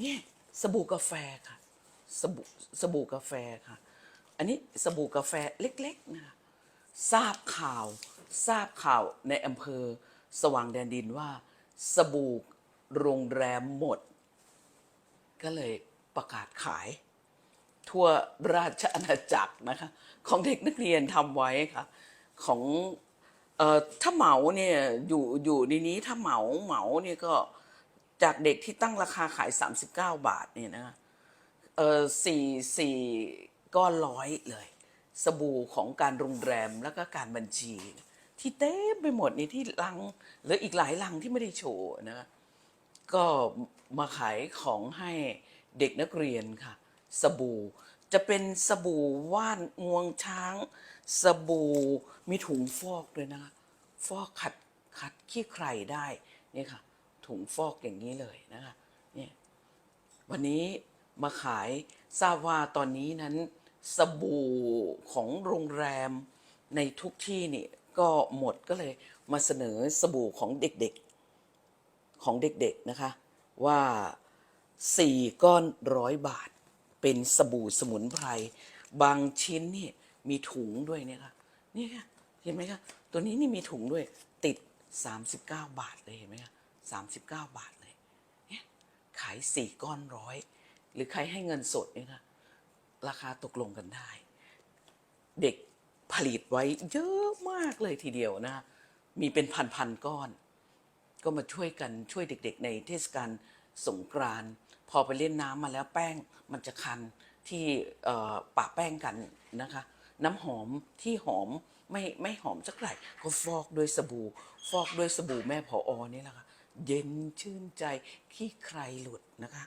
เนี่ยสบู่กาแฟค่ะ สบู่สบู่กาแฟค่ะ อันนี้สบู่กาแฟเล็กๆนะคะทราบข่าว ทราบข่าวในอำเภอ สว่างแดนดินว่า สบู่โรงแรมหมด ก็เลยประกาศขาย ทั่วราชอาณาจักรนะคะ ของเด็กนักเรียนทำไว้ค่ะของเอ่อถ้าเหมาเนี่ยอยู่อยู่ในนี้ถ้าเหมาเหมาเนี่ยก็ จากเด็กที่ตั้งราคาขาย 39 บาทเนี่ยนะเออสี่สี่ก้อนร้อยเลย สบู่ของการโรงแรมแล้วก็การบัญชี ที่เต็มไปหมดนี่ที่ลังหรืออีกหลายลังที่ไม่ได้โชว์นะก็มาขายของให้เด็กนักเรียนค่ะ สบู่จะเป็นสบู่ว่านงวงช้าง สบู่มีถุงฟอกด้วยนะคะฟอกขัดขัดขี้ใครได้นี่ค่ะ ถุงฟอกอย่างนี้เลยนะคะเนี่ยวันนี้มาขายทราบว่าตอนนี้นั้นสบู่ของโรงแรมในทุกที่นี่ก็หมดก็เลยมาเสนอสบู่ของเด็กๆของเด็กๆนะคะ ว่า 4 ก้อนร้อยบาท เป็นสบู่สมุนไพร บางชิ้นนี่มีถุงด้วยเนี่ยค่ะนี่ค่ะเห็นไหมคะตัวนี้นี่มีถุงด้วยติด 39 บาทเลยเห็นไหมคะ 39 บาทเลยเนี่ยขาย4ก้อนร้อย หรือใครให้เงินสดเนี่ยค่ะราคาตกลงกันได้ เด็กผลิตไว้เยอะมากเลยทีเดียวนะ มีเป็นพันๆก้อน ก็มาช่วยกันช่วยเด็กๆ ในเทศกาลสงกรานพอไปเล่นน้ำมาแล้วแป้งมันจะคันที่ปะแป้งกันนะคะ น้ำหอมที่หอมไม่ไม่หอมสักไหร่ก็ฟอกด้วยสบู่ ฟอกด้วยสบู่แม่พออนี่แหละค่ะ เย็นชื่นใจขี้ใครหลุดนะคะ